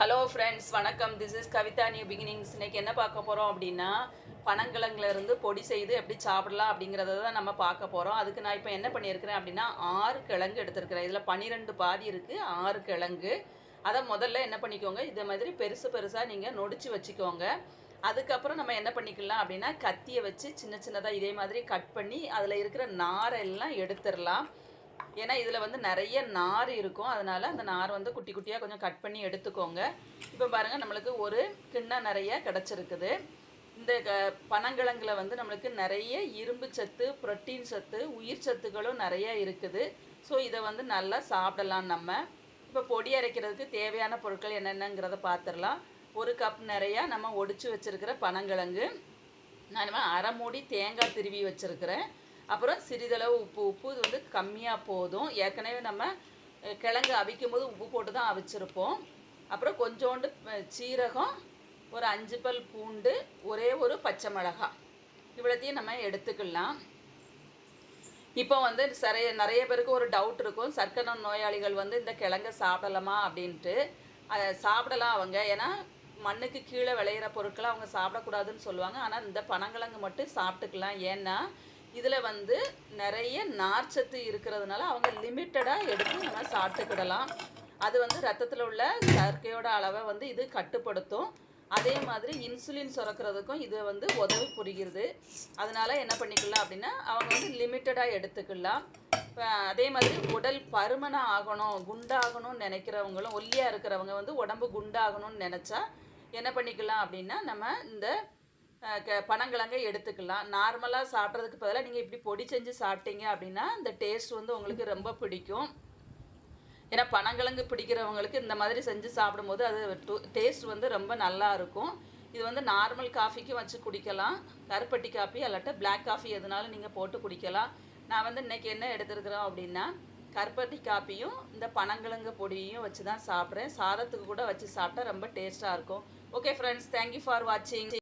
Hello friends வணக்கம். This is Kavitha new beginnings இன்னைக்கு என்ன பார்க்க போகிறோம் அப்படின்னா பனங்கிழங்குலேருந்து பொடி செய்து எப்படி சாப்பிடலாம் அப்படிங்கிறத தான் நம்ம பார்க்க போகிறோம் அதுக்கு நான் இப்போ என்ன பண்ணியிருக்கிறேன் அப்படின்னா ஆறு கிழங்கு எடுத்திருக்கிறேன். இதில் பன்னிரெண்டு பாதி இருக்குது ஆறு கிழங்கு. அதை முதல்ல என்ன பண்ணிக்கோங்க இதே மாதிரி பெருசு பெருசாக நீங்கள் நொடிச்சு வச்சுக்கோங்க. அதுக்கப்புறம் நம்ம என்ன பண்ணிக்கலாம் அப்படின்னா கத்தியை வச்சு சின்ன சின்னதாக இதே மாதிரி கட் பண்ணி அதில் இருக்கிற நாரெல்லாம் எடுத்துடலாம். ஏன்னா இதில் வந்து நிறைய நார் இருக்கும். அதனால் அந்த நார் வந்து குட்டி குட்டியாக கொஞ்சம் கட் பண்ணி எடுத்துக்கோங்க. இப்போ பாருங்கள் நம்மளுக்கு ஒரு கிண்ணம் நிறைய கிடச்சிருக்குது. இந்த க பனங்கிழங்குல வந்து நம்மளுக்கு நிறைய இரும்பு சத்து புரோட்டீன் சத்து உயிர் சத்துக்களும் நிறைய இருக்குது. ஸோ இதை வந்து நல்லா சாப்பிடலாம் நம்ம. இப்போ பொடி அரைக்கிறதுக்கு தேவையான பொருட்கள் என்னென்னங்கிறத பார்த்துடலாம் ஒரு கப் நிறையா நம்ம ஒடிச்சு வச்சுருக்கிற பனங்கிழங்கு. நான் அரை மூடி தேங்காய் திருவி வச்சுருக்கிறேன். அப்புறம் சிறிதளவு உப்பு உப்பு இது வந்து கம்மியாக போதும். ஏற்கனவே நம்ம கிழங்கு அவிக்கும் போது உப்பு போட்டு தான் அவிச்சிருப்போம். அப்புறம் கொஞ்சோண்டு சீரகம் ஒரு அஞ்சு பல் பூண்டு ஒரே ஒரு பச்சை மிளகாய் இவ்வளோத்தையும் நம்ம எடுத்துக்கலாம். இப்போ வந்து நிறைய நிறைய பேருக்கு ஒரு டவுட் இருக்கும். சர்க்கரை நோயாளிகள் வந்து இந்த கிழங்கை சாப்பிடலாமா அப்படின்ட்டு. அதை சாப்பிடலாம் அவங்க. ஏன்னா மண்ணுக்கு கீழே விளையிற பொருட்களை அவங்க சாப்பிடக்கூடாதுன்னு சொல்லுவாங்க. ஆனால் இந்த பனங்கிழங்கு மட்டும் சாப்பிட்டுக்கலாம். ஏன்னா இதில் வந்து நிறைய நார்ச்சத்து இருக்கிறதுனால அவங்க லிமிட்டடாக எடுத்து நம்ம சாப்பிட்டுக்கிடலாம். அது வந்து ரத்தத்தில் உள்ள சர்க்கையோட அளவை வந்து இது கட்டுப்படுத்தும். அதே மாதிரி இன்சுலின் சுரக்கிறதுக்கும் இது வந்து உதவி புரிகிறது. அதனால் என்ன பண்ணிக்கலாம் அப்படின்னா அவங்க வந்து லிமிட்டடாக எடுத்துக்கலாம். அதே மாதிரி உடல் பருமனாக ஆகணும் குண்டாகணும்னு நினைக்கிறவங்களும் ஒல்லியாக இருக்கிறவங்க வந்து உடம்பு குண்டாகணும்னு நினச்சா என்ன பண்ணிக்கலாம் அப்படின்னா நம்ம இந்த பனங்கிழங்கை எடுத்துக்கலாம். நார்மலாக சாப்பிட்றதுக்கு பதிலாக நீங்கள் இப்படி பொடி செஞ்சு சாப்பிட்டீங்க அப்படின்னா இந்த டேஸ்ட் வந்து உங்களுக்கு ரொம்ப பிடிக்கும். ஏன்னா பனங்கிழங்கு பிடிக்கிறவங்களுக்கு இந்த மாதிரி செஞ்சு சாப்பிடும்போது அது டேஸ்ட் வந்து ரொம்ப நல்லா இருக்கும். இது வந்து நார்மல் காஃபிக்கும் வச்சு குடிக்கலாம். கருப்பட்டி காஃபி அல்லாட்ட பிளாக் காஃபி எதுனாலும் நீங்கள் போட்டு குடிக்கலாம். நான் வந்து இன்னைக்கு என்ன எடுத்துருக்குறோம் அப்படின்னா கருப்பட்டி காப்பியும் இந்த பனங்கிழங்கு பொடியையும் வச்சு தான் சாப்பிட்றேன். சாதத்துக்கு கூட வச்சு சாப்பிட்டா ரொம்ப டேஸ்ட்டாக இருக்கும். ஓகே ஃப்ரெண்ட்ஸ் தேங்க்யூ ஃபார் வாட்சிங்